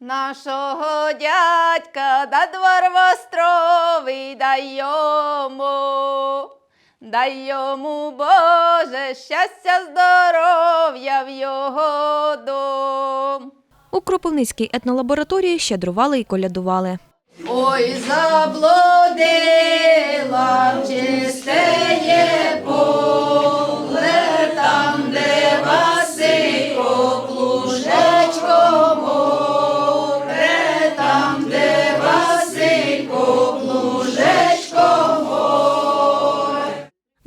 Нашого дядька да двор востровий дай йому, дай йому Боже, щастя, здоров'я в його дом. У Кропивницькій етнолабораторії щедрували і колядували. Ой, заблудила в чистеє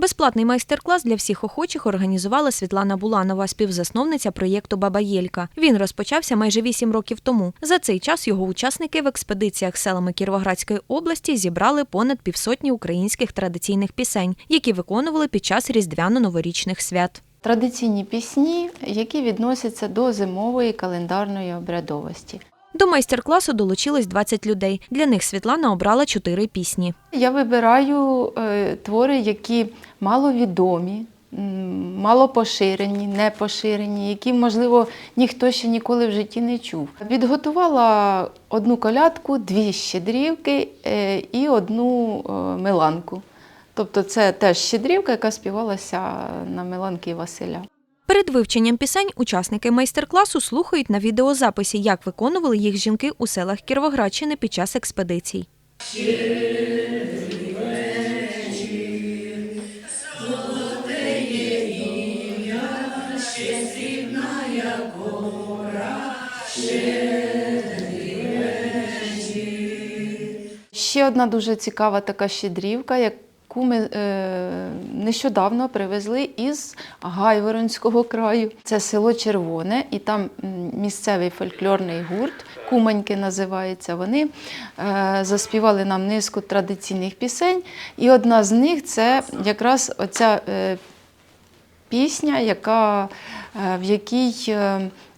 Безплатний майстер-клас для всіх охочих організувала Світлана Буланова, співзасновниця проєкту Баба Єлька. Він розпочався майже вісім років тому. За цей час його учасники в експедиціях селами Кіровоградської області зібрали понад півсотні українських традиційних пісень, які виконували під час різдвяно-новорічних свят. Традиційні пісні, які відносяться до зимової календарної обрядовості. До майстер-класу долучилось 20 людей. Для них Світлана обрала чотири пісні. Я вибираю е, твори, які маловідомі, мало поширені, не поширені, які, можливо, ніхто ще ніколи в житті не чув. Відготувала одну колядку, дві щедрівки е, і одну е, меланку. Тобто це теж щедрівка, яка співалася на Меланки Василя. Перед вивченням пісень учасники майстер-класу слухають на відеозаписі, як виконували їх жінки у селах Кіровоградщини під час експедицій. Ще одна дуже цікава така щедрівка, яку ми е, нещодавно привезли із Гайворонського краю. Це село Червоне, і там місцевий фольклорний гурт, Куманьки називається. Вони е, заспівали нам низку традиційних пісень. І одна з них це якраз оця е, пісня, яка, в якій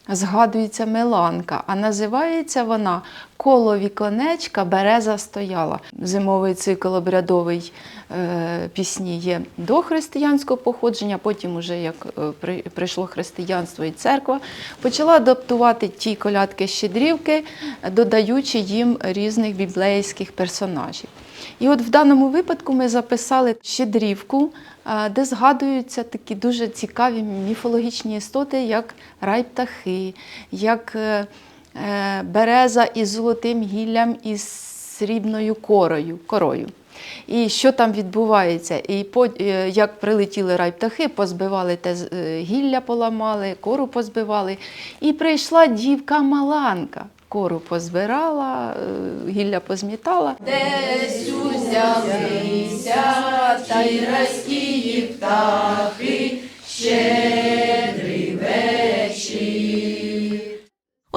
згадується Меланка, а називається вона Коло віконечка береза стояла. Зимовий цикл обрядовий е, пісні є до християнського походження, потім, уже як е, прийшло християнство і церква, почала адаптувати ті колядки щедрівки, додаючи їм різних біблейських персонажів. І от в даному випадку ми записали щедрівку, де згадуються такі дуже цікаві міфологічні істоти, як рай-птахи, як е, е, береза із золотим гіллям і срібною корою. корою. І що там відбувається? І по, е, як прилетіли рай-птахи, позбивали те е, гілля, поламали, кору позбивали. І прийшла дівка Маланка. Кору позбирала, е, гілля позмітала. Десь узялися та й райські птахи, щедрий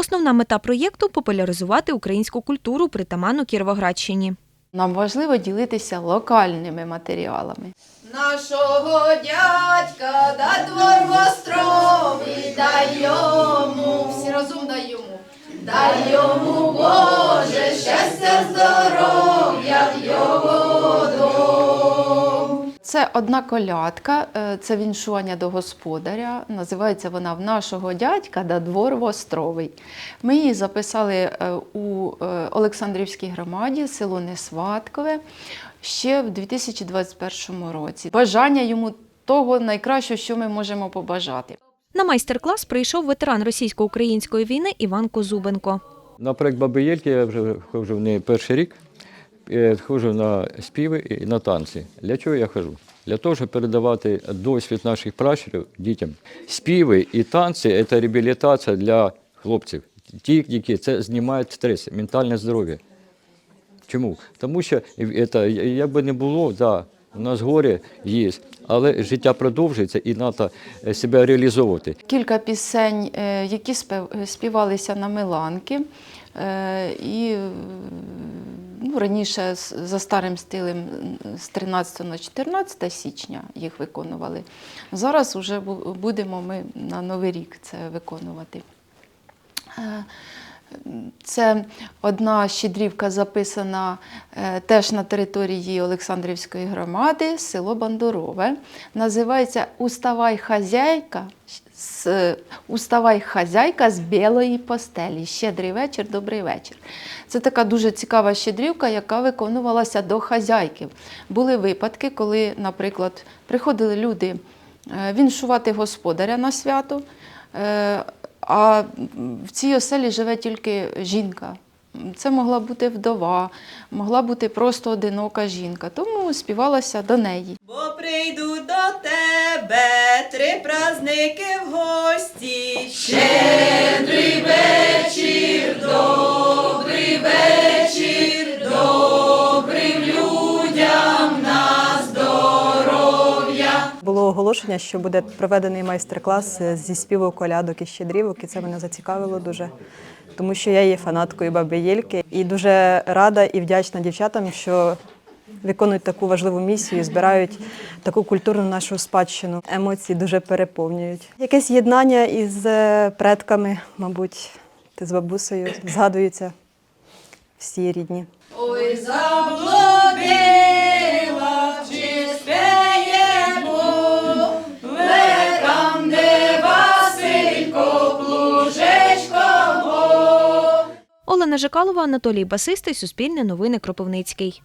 Основна мета проєкту популяризувати українську культуру притаману Кіровоградщині. Нам важливо ділитися локальними матеріалами. Нашого дядька да двор востровий дай йому, всі разом дай йому. Дай йому Боже, щастя, здоров'я Це одна колядка, е, це віншування до господаря. Називається вона в нашого дядька да двор востровий. Ми її записали е, у е, Олександрівській громаді, село Несваткове, ще в 2021 році. Бажання йому того найкращого, що ми можемо побажати. На майстер-клас прийшов ветеран російсько-української війни Іван Козубенко. На проект Баби Єльки я вже ходжу не перший рік. Е, Ходжу на співи і на танці. Для чого я хожу? Для того, щоб передавати досвід наших пращурів дітям. Співи і танці це реабілітація для хлопців. Ті, які це знімає стрес, ментальне здоров'я. Чому? Тому що це, як би не було, да, у нас горе є, але життя продовжується і треба себе реалізовувати. Кілька пісень, е, які співалися на Миланки. е, І е, ну, раніше за старим стилем з 13 на 14 січня їх виконували. Зараз вже будемо ми на Новий рік це виконувати. Е, Це одна щедрівка записана е, теж на території Олександрівської громади, село Бандурове. Називається Уставай хазяйка. З, Уставай хазяйка з білої постелі. Щедрий вечір, добрий вечір. Це така дуже цікава щедрівка, яка виконувалася до хазяйків. Були випадки, коли, наприклад, приходили люди е, віншувати господаря на свято. А в цій оселі живе тільки жінка. Це могла бути вдова, могла бути просто одинока жінка, тому співалася до неї. Бо прийду до тебе три праздники в гості. Щедрий вечір, добрий вечір, Оголошення, що буде проведений майстер-клас зі співу колядок і щедрівок, і це мене зацікавило дуже, тому що я є фанаткою баби Єльки і дуже рада і вдячна дівчатам, що виконують таку важливу місію, збирають таку культурну нашу спадщину. Емоції дуже переповнюють. Якесь єднання із е, предками, мабуть, з бабусею згадуються всі рідні. Ой, заблудила, Олена Жикалова, Анатолій Басистий, Суспільне новини Кропивницький.